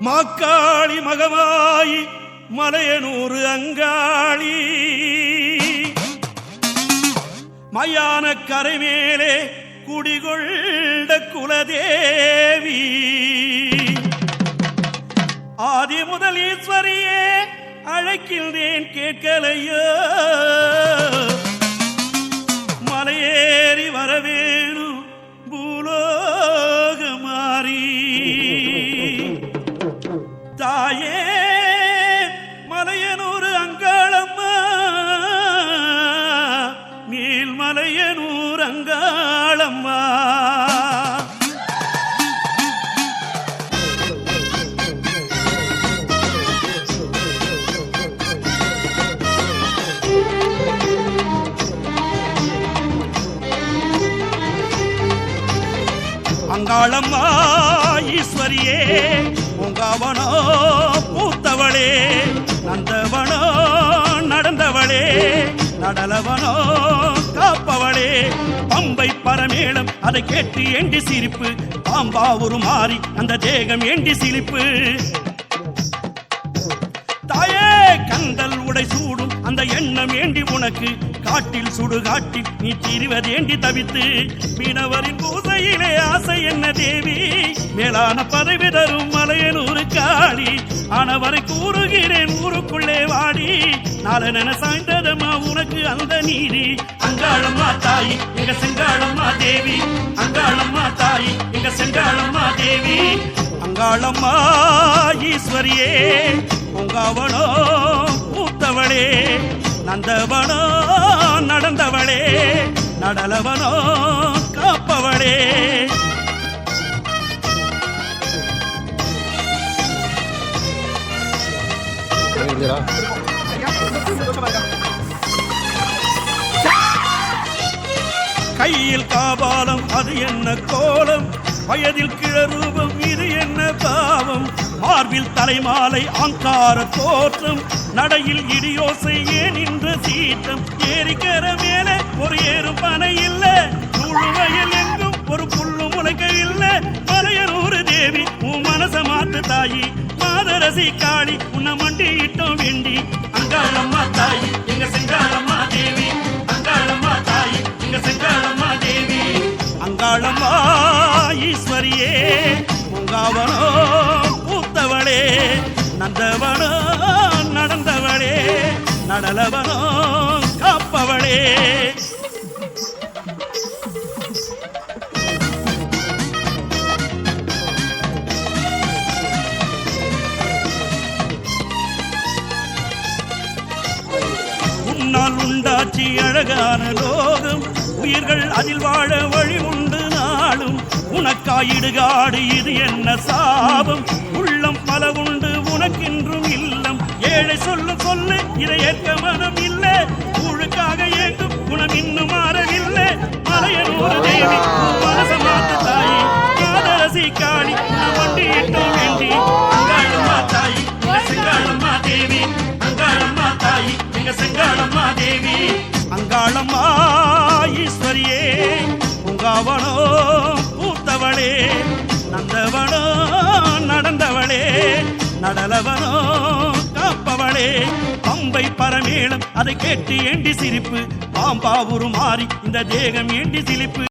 மாக்காளி மகமாயி மலையனூறு அங்காளி. மயான கரை மேலே குடிகொண்ட குலதேவி. ஆதி முதல் ஈஸ்வரியே அழைக்கின்றேன் கேட்கலையோ. அங்காளம்மா ஈஸ்வரியே உங்கவனோ பூத்தவளே நந்தவனோ நடந்தவளே நடலவனோ காப்பவளே. பம்பை பரமேளம் அதை கேட்டு எண்டி சிரிப்பு. பாம்பா ஒரு மாறி அந்த தேகம் எண்டி சிரிப்பு தாயே கந்தல் உடை சூடும் அந்த எண்ணம் ஏண்டி உனக்கு? காட்டில் சுடு காட்டில் நீ திரிவதேண்டி தவித்து. மீனவரின் பூசையிலே மேலான பதவி தரும் மலையனூர் காளி. ஆனவரை கூறுகிறேன் ஊருக்குள்ளே வாடி. நாளன சாய்ந்ததம்மா உனக்கு அந்த நீதி. அங்காளம்மா தாயி எங்க செங்காளம்மா தேவி. அங்காளம்மா தாயி எங்க செங்காளம்மா தேவி. அங்காளம்மா ஈஸ்வரியே உங்காவனோ மூத்தவளே நந்தவனோ நடந்தவளே. நடலவனோ கையில் காபாலம் அது என்ன கோலம்? வயதில் கிழரூபம் இது என்ன பாவம்? மார்பில் தலைமாலை ஆங்கார தோற்றம். நடையில் இடியோசை ஏன் இன்று சீற்றம்? ஏரிக்கிற மேலே ஒரு ஏறும் பனை இல்ல. முழுவையில் எங்கும் ஒரு புல்லு முளைக்க இல்ல. மலையனூறு தேவி உன் மனச மாத்து தாயி. மாதரசி காளி. உன்னை மண்டியிட்டோம் வேண்டி அங்காளம்மா தாய் எங்க செங்காளம்மா தேவி. அங்காளம்மா தாய் எங்க செங்காளம்மா தேவி. அங்காளம்மா ஈஸ்வரியே உங்காவனோ பூத்தவளே நந்தவனோ நடந்தவளே நடலவனோ காப்பவளே. உன்னால் உண்டாச்சி அழகான லோகம். உயிர்கள் அதில் வாழ வழி உண்டு நாளும். உனக்காயிடுகாடு இது என்ன சாபம்? உள்ளம் பல உண்டு உனக்கென்றும் இல்லம். ஏழை சொல்லு சொல்லு இதை ஏற்க மனம் இல்லை. ஊழுக்காக ஏங்கும் குணம் இன்னும் மாறவில்லை. மலையனூர் தேவி உன் தாயி. காதரசி காளி உன்னை வண்டியிட்டோம் வேண்டி. அங்காளம்மா தாயி செங்காளம்மா தேவி. அங்காளம்மா தாயி எங்க செங்காளம்மா உங்காவனோ பூத்தவளே நந்தவனோ நடந்தவளே நடலவனோ காப்பவளே பம்பை பரமேளம் அதை கேட்டு ஏண்டி சிரிப்பு? பாம்பா ஒரு மாறி இந்த தேகம் ஏண்டி சிரிப்பு